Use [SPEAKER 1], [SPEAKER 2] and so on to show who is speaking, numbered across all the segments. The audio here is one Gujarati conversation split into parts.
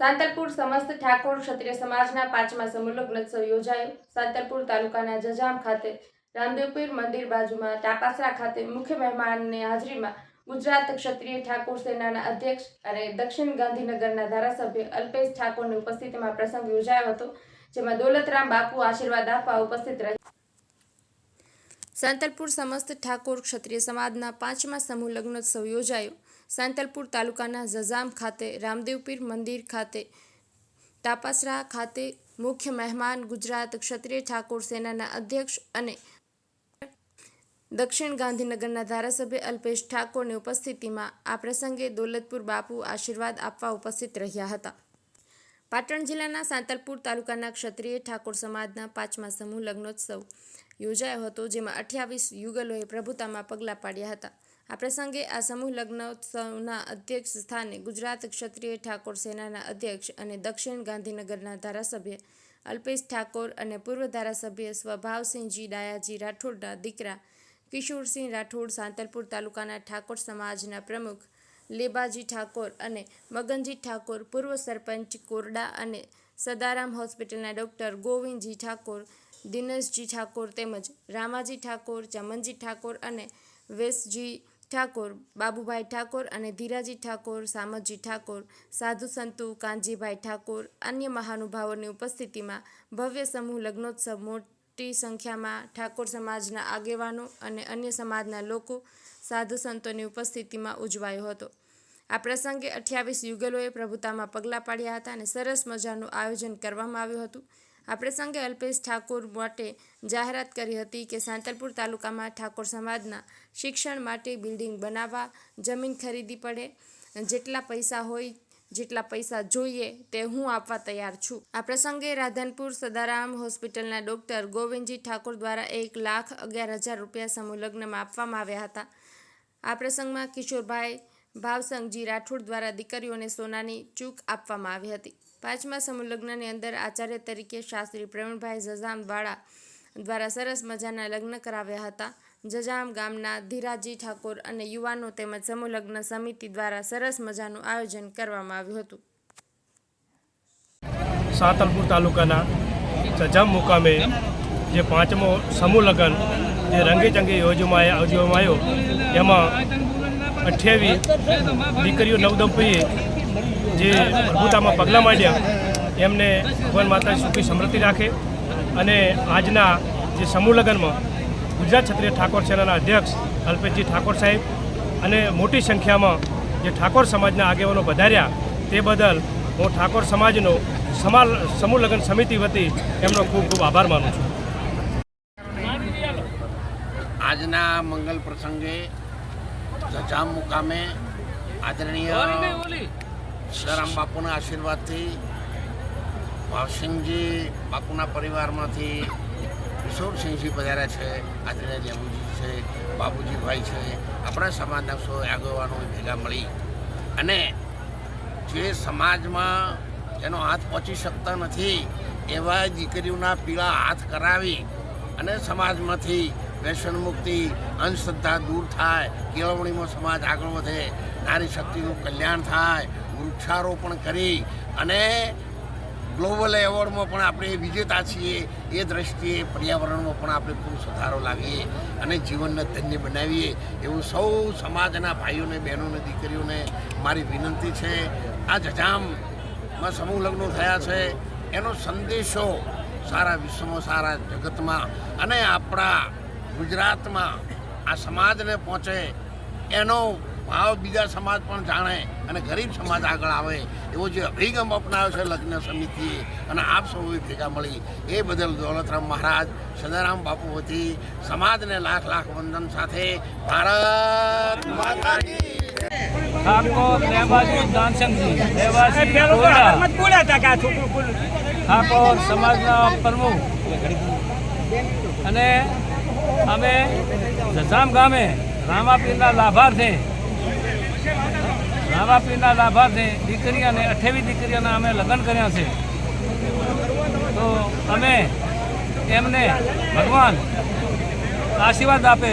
[SPEAKER 1] સાંતલપુર સમસ્ત ઠાકોર ક્ષત્રિય સમાજના પાંચમા સમૂહલગ્નોત્સવ યોજાયો. સાંતલપુર તાલુકાના જજામ ખાતે રામદેવપીર મંદિર બાજુમાં ટાપાસરા ખાતે મુખ્ય મહેમાનની હાજરીમાં ગુજરાત ક્ષત્રિય ઠાકોર સેનાના અધ્યક્ષ અને દક્ષિણ ગાંધીનગરના ધારાસભ્ય અલ્પેશ ઠાકોરની ઉપસ્થિતિમાં પ્રસંગ યોજાયો હતો, જેમાં દોલતરામ બાપુ આશીર્વાદ આપવા ઉપસ્થિત રહ્યા સાંતલપુર સમસ્ત ઠાકોર ક્ષત્રિય સમાજના પાંચમા સમૂહ લગ્નોત્સવ યોજાયો. સાંતલપુર તાલુકાના ઝઝામ ખાતે, રામદેવપીર મંદિર ખાતે, તાપાસરા ખાતે મુખ્ય મહેમાન ગુજરાત ક્ષત્રિય ઠાકોર સેનાના અધ્યક્ષ અને દક્ષિણ ગાંધીનગરના ધારાસભ્ય અલ્પેશ ઠાકોરની ઉપસ્થિતિમાં આ પ્રસંગે દોલતપુર બાપુ આશીર્વાદ આપવા ઉપસ્થિત રહ્યા હતા. પાટણ જિલ્લાના સાંતલપુર તાલુકાના ક્ષત્રિય ઠાકોર સમાજના પાંચમા સમૂહ લગ્નોત્સવ યોજાયો હતો, જેમાં અઠ્યાવીસ યુગલોએ પ્રભુતામાં પગલાં પાડ્યા હતા. આ પ્રસંગે આ સમૂહ લગ્નોત્સવના અધ્યક્ષ સ્થાને ગુજરાત ક્ષત્રિય ઠાકોર સેનાના અધ્યક્ષ અને દક્ષિણ ગાંધીનગરના ધારાસભ્ય અલ્પેશ ઠાકોર અને પૂર્વ ધારાસભ્ય સ્વભાવસિંહજી ડાયાજી રાઠોડના દીકરા કિશોરસિંહ રાઠોડ સાંતલપુર તાલુકાના ઠાકોર સમાજના પ્રમુખ લેબાજી ઠાકોર અને મગનજી ઠાકોર, પૂર્વ સરપંચ કોરડા અને સદારામ હોસ્પિટલના ડૉક્ટર ગોવિંદજી ઠાકોર, દિનેશજી ઠાકોર તેમજ રામાજી ઠાકોર, ચમનજી ઠાકોર અને વેસજી ઠાકોર, બાબુભાઈ ઠાકોર અને ધીરાજી ઠાકોર સામજી ઠાકોર, સાધુ સંતુ, કાનજીભાઈ ઠાકોર, અન્ય મહાનુભાવોની ઉપસ્થિતિમાં ભવ્ય સમૂહ લગ્નોત્સવ મોટી સંખ્યામાં ઠાકોર સમાજના આગેવાનો અને અન્ય સમાજના લોકો સાધુ સંતોની ઉપસ્થિતિમાં ઉજવાયો હતો. આ પ્રસંગે અઠ્યાવીસ યુગલોએ પ્રભુતામાં પગલાં પાડ્યા હતા અને સરસ મજાનું આયોજન કરવામાં આવ્યું હતું. આ પ્રસંગે અલ્પેશ ઠાકોર માટે જાહેરાત કરી હતી કે સાંતલપુર તાલુકામાં ઠાકોર સમાજના શિક્ષણ માટે બિલ્ડિંગ બનાવવા જમીન ખરીદી પડે. જેટલા પૈસા હોય, જેટલા પૈસા જોઈએ તે હું આપવા તૈયાર છું. આ પ્રસંગે રાધનપુર સદારામ હોસ્પિટલના ડૉક્ટર ગોવિંદજી ઠાકોર દ્વારા એક લાખ અગિયાર હજાર રૂપિયા સમૂહ લગ્નમાં આપવામાં આવ્યા હતા. આ પ્રસંગમાં કિશોરભાઈ ભાવસંગજી રાઠોડ દ્વારા દીકરીઓને સોનાની ચૂક આપવામાં આવી હતી. પાંચમા સમૂહલગ્નની અંદર આચાર્ય તરીકે શાસ્ત્રી પ્રવીણભાઈ જજામવાળા દ્વારા સરસ મજાના લગ્ન કરાવ્યા હતા. જજામ ગામના ધીરાજી ઠાકોર અને યુવાનો તેમજ સમૂહ લગ્ન સમિતિ દ્વારા સરસ મજાનું આયોજન કરવામાં આવ્યું હતું.
[SPEAKER 2] સાતલપુર તાલુકાના જજામ મુકામે જે પાંચમો સમૂહ લગ્ન જે રંગે ચંગે યોજવામાં યોજવામાં આવ્યો, એમાં અઠ્યાવીસ દીકરીઓ નવદંપતીએ જે પ્રભુતામાં પગલાં માંડ્યા. એમને ભગવાન માતા સુખી સમૃદ્ધિ રાખે અને આજના જે સમૂહ લગ્નમાં ગુજરાત ક્ષત્રિય ઠાકોર સેનાના અધ્યક્ષ અલ્પેશજી ઠાકોર સાહેબ અને મોટી સંખ્યામાં જે ઠાકોર સમાજના આગેવાનો વધાર્યા તે બદલ હું ઠાકોર સમાજનો સમા સમૂહ લગ્ન સમિતિ વતી એમનો ખૂબ ખૂબ આભાર માનું છું.
[SPEAKER 3] આજના મંગલ પ્રસંગે જજામ મુકામે આદરણીય સરામ બાપુના આશીર્વાદથી, ભાવસિંહજી બાપુના પરિવારમાંથી કિશોરસિંહજી પધાર્યા છે આદરણીય દેવુજી છે બાબુજીભાઈ છે, આપણા સમાજના સૌ આગેવાનો ભેગા મળી. અને જે સમાજમાં એનો હાથ પહોંચી શકતા નથી, એવા દીકરીઓના પીળા હાથ કરાવી અને સમાજમાંથી વ્યસન મુક્તિ અંધશ્રદ્ધા દૂર થાય, કેળવણીમાં સમાજ આગળ વધે, નારી શક્તિનું કલ્યાણ થાય વૃક્ષારોપણ કરી અને ગ્લોબલ એવોર્ડમાં પણ આપણે વિજેતા છીએ એ દ્રષ્ટિએ પર્યાવરણમાં પણ આપણે ખૂબ સુધારો લાવીએ અને જીવનને ધન્ય બનાવીએ એવું સૌ સમાજના ભાઈઓને, બહેનોને, દીકરીઓને મારી વિનંતી છે. આ જજામમાં સમૂહ લગ્નો થયા છે. એનો સંદેશો સારા વિશ્વમાં, સારા જગતમાં અને આપણા ગુજરાતમાં આ સમાજને પહોંચે એનો ભાવ બીજા સમાજ પણ જાણે અને ગરીબ સમાજ આગળ આવે એવો જે અભિગમ અપનાવ્યો છે લગ્ન સમિતિએ અને આપ સૌએ ભેગા મળી એ બદલ દોલતરામ મહારાજ સદારામ બાપુ વતી સમાજને લાખ લાખ વંદન સાથે ભારત માતા કી જય.
[SPEAKER 4] ઠાકોર રહેવાસી દાનસંગજી રહેવાસી કોરડા. ઠાકોર સમાજના પ્રમુખ અને અમે જસામ ગામે રામાપીરના લાભાર્થે રામાપીરના લાભાર્થે દીકરી અને અઠ્યાવીસ દીકરીઓના અમે લગ્ન કર્યા છે. તો અમે એમને ભગવાન આશીર્વાદ આપે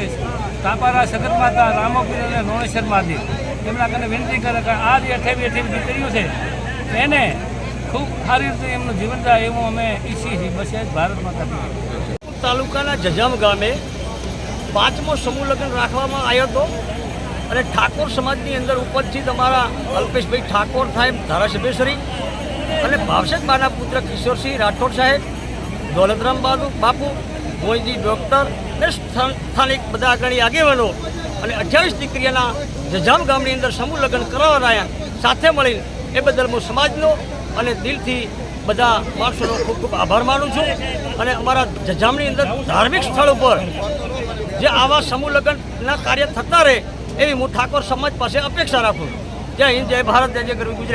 [SPEAKER 4] તાપારા સગત માતા રામોપીર અને નોણેશ્વર મહાદેવ. એમના કને વિનંતી કરે કે આ જે અઠ્યાવીસ અઠ્યાવીસ દીકરીઓ છે, એને ખૂબ સારી રીતે એમનું જીવન થાય એવું અમે ઈચ્છીએ છીએ. બસ એ જ ભારત માતા
[SPEAKER 5] તાલુકાના જજામ ગામે પાંચમો સમૂહ લગ્ન રાખવામાં આવ્યો હતો. અને ઠાકોર સમાજની અંદર ઉપસ્થિત અમારા અલ્પેશભાઈ ઠાકોર સાહેબ ધારાસભ્યશ્રી અને ભાવસેકબાના પુત્ર કિશોરસિંહ રાઠોડ સાહેબ, દોલતરામ બાબુ બાપુ મોઈજી ડૉક્ટર અને સ્થાન- સ્થાનિક બધા આગળની આગેવાનો અને અઠ્યાવીસ દીકરીઓના જજામ ગામની અંદર સમૂહ લગ્ન કરાવવા રહ્યા સાથે મળીને એ બદલ હું સમાજનો અને દિલથી બધા માણસોનો ખૂબ ખૂબ આભાર માનું છું અને અમારા જજામની અંદર ધાર્મિક સ્થળ ઉપર જે આવા સમૂહ લગ્નના કાર્ય થતા રહે એવી હું ઠાકોર સમાજ પાસે અપેક્ષા રાખું જય હિન્દ, જય ભારત, જય જય ગરવી ગુજરાત.